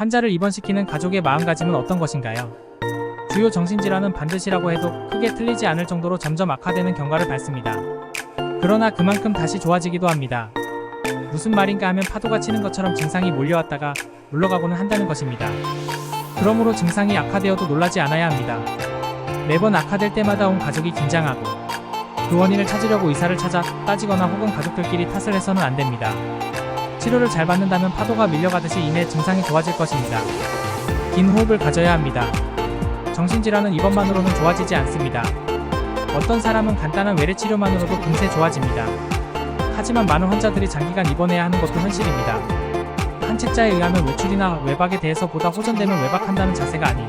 환자를 입원시키는 가족의 마음가짐은 어떤 것인가요? 주요 정신질환은 반드시라고 해도 크게 틀리지 않을 정도로 점점 악화되는 경과를 밟습니다. 그러나 그만큼 다시 좋아지기도 합니다. 무슨 말인가 하면 파도가 치는 것처럼 증상이 몰려왔다가 물러가고는 한다는 것입니다. 그러므로 증상이 악화되어도 놀라지 않아야 합니다. 매번 악화될 때마다 온 가족이 긴장하고 그 원인을 찾으려고 의사를 찾아 따지거나 혹은 가족들끼리 탓을 해서는 안 됩니다. 치료를 잘 받는다면 파도가 밀려가듯이 이내 증상이 좋아질 것입니다. 긴 호흡을 가져야 합니다. 정신질환은 이것만으로는 좋아지지 않습니다. 어떤 사람은 간단한 외래 치료만으로도 금세 좋아집니다. 하지만 많은 환자들이 장기간 입원해야 하는 것도 현실입니다. 한 책자에 의하면 외출이나 외박에 대해서 보다 호전되면 외박한다는 자세가 아닌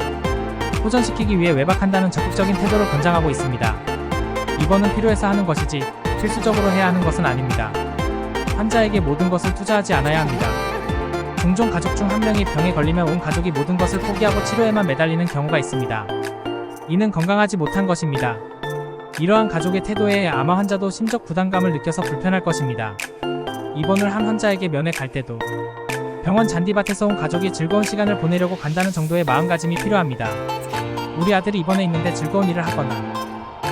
호전시키기 위해 외박한다는 적극적인 태도를 권장하고 있습니다. 입원은 필요해서 하는 것이지 필수적으로 해야 하는 것은 아닙니다. 환자에게 모든 것을 투자하지 않아야 합니다. 종종 가족 중 한 명이 병에 걸리면 온 가족이 모든 것을 포기하고 치료에만 매달리는 경우가 있습니다. 이는 건강하지 못한 것입니다. 이러한 가족의 태도에 아마 환자도 심적 부담감을 느껴서 불편할 것입니다. 입원을 한 환자에게 면회 갈 때도 병원 잔디밭에서 온 가족이 즐거운 시간을 보내려고 간다는 정도의 마음가짐이 필요합니다. 우리 아들이 입원해 있는데 즐거운 일을 하거나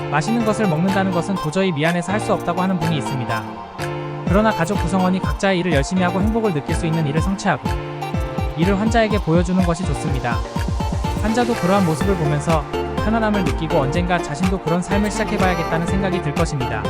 맛있는 것을 먹는다는 것은 도저히 미안해서 할 수 없다고 하는 분이 있습니다. 그러나 가족 구성원이 각자의 일을 열심히 하고 행복을 느낄 수 있는 일을 성취하고 이를 환자에게 보여주는 것이 좋습니다. 환자도 그러한 모습을 보면서 편안함을 느끼고 언젠가 자신도 그런 삶을 시작해봐야겠다는 생각이 들 것입니다.